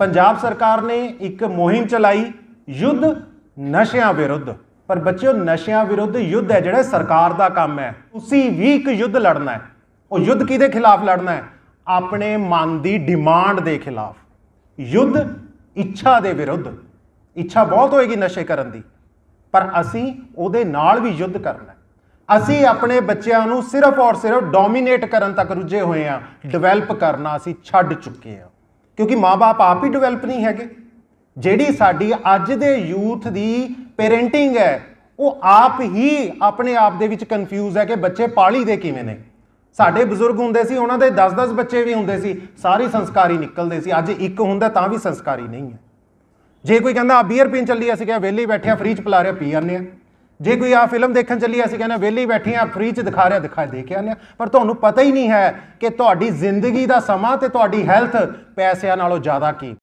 ਪੰਜਾਬ ਸਰਕਾਰ ਨੇ ਇੱਕ ਮੁਹਿੰਮ ਚਲਾਈ ਯੁੱਧ ਨਸ਼ਿਆਂ ਵਿਰੁੱਧ। ਪਰ ਬੱਚਿਓ, ਨਸ਼ਿਆਂ ਵਿਰੁੱਧ ਯੁੱਧ ਹੈ, ਜਿਹੜਾ ਸਰਕਾਰ ਦਾ ਕੰਮ ਹੈ। ਤੁਸੀਂ ਵੀ ਇੱਕ ਯੁੱਧ ਲੜਨਾ ਹੈ। ਉਹ ਯੁੱਧ ਕਿਹਦੇ ਖਿਲਾਫ ਲੜਨਾ ਹੈ? ਆਪਣੇ ਮਨ ਦੀ ਡਿਮਾਂਡ ਦੇ ਖਿਲਾਫ। ਯੁੱਧ ਇੱਛਾ ਦੇ ਵਿਰੁੱਧ। ਇੱਛਾ ਬਹੁਤ ਹੋਏਗੀ ਨਸ਼ੇ ਕਰਨ ਦੀ। ਪਰ ਅਸੀਂ ਉਹਦੇ ਨਾਲ ਵੀ ਯੁੱਧ ਕਰਨਾ ਅਸੀਂ ਆਪਣੇ ਬੱਚਿਆਂ ਨੂੰ ਸਿਰਫ ਔਰ ਸਿਰਫ ਡੋਮੀਨੇਟ ਕਰਨ ਤੱਕ ਰੁੱਝੇ ਹੋਏ ਆ ਡਿਵੈਲਪ ਕਰਨਾ ਅਸੀਂ ਛੱਡ ਚੁੱਕੇ ਆ ਕਿਉਂਕਿ ਮਾਪੇ ਆਪ ਹੀ ਡਿਵੈਲਪ ਨਹੀਂ ਹੈਗੇ। ਜਿਹੜੀ ਸਾਡੀ ਅੱਜ ਦੇ ਯੂਥ ਦੀ ਪੇਰੈਂਟਿੰਗ ਹੈ, ਉਹ ਆਪ ਹੀ ਆਪਣੇ ਆਪ ਦੇ ਵਿੱਚ ਕਨਫਿਊਜ਼ ਹੈ ਕਿ ਬੱਚੇ ਪਾਲੀ ਦੇ ਕਿਵੇਂ ਨੇ। ਸਾਡੇ ਬਜ਼ੁਰਗ ਹੁੰਦੇ ਸੀ, ਉਹਨਾਂ ਦੇ 10-10 ਬੱਚੇ ਵੀ ਹੁੰਦੇ ਸੀ, ਸਾਰੇ ਸੰਸਕਾਰੀ ਨਿਕਲਦੇ ਸੀ। ਅੱਜ ਇੱਕ ਹੁੰਦਾ, ਤਾਂ ਵੀ ਸੰਸਕਾਰੀ ਨਹੀਂ ਹੈ। ਜੇ ਕੋਈ ਕਹਿੰਦਾ ਆ ਬੀਅਰ ਪੀਣ ਚੱਲੀ ਅਸੀਂ ਕਿਹਾ, ਵਿਹਲੇ ਹੀ ਬੈਠੇ ਆ ਫ੍ਰੀ ਚ ਪਿਲਾ ਰਿਹਾ, ਪੀ ਜਾਂਦੇ ਆ। ਜੇ ਕੋਈ ਆ ਫਿਲਮ ਦੇਖਣ ਚੱਲੀ, ਅਸੀਂ ਕਹਿੰਦੇ ਵਿਹਲੇ ਹੀ ਬੈਠੇ ਆ ਫ੍ਰੀ ਚ ਦਿਖਾ ਰਿਹਾ, ਦਿਖਾ ਦੇ ਕੇ ਆਉਂਦੇ ਆ ਪਰ ਤੁਹਾਨੂੰ ਪਤਾ ਹੀ ਨਹੀਂ ਹੈ ਕਿ ਤੁਹਾਡੀ ਜ਼ਿੰਦਗੀ ਦਾ ਸਮਾਂ ਤੇ ਤੁਹਾਡੀ ਹੈਲਥ ਪੈਸਿਆਂ ਨਾਲੋਂ ਜ਼ਿਆਦਾ ਕੀ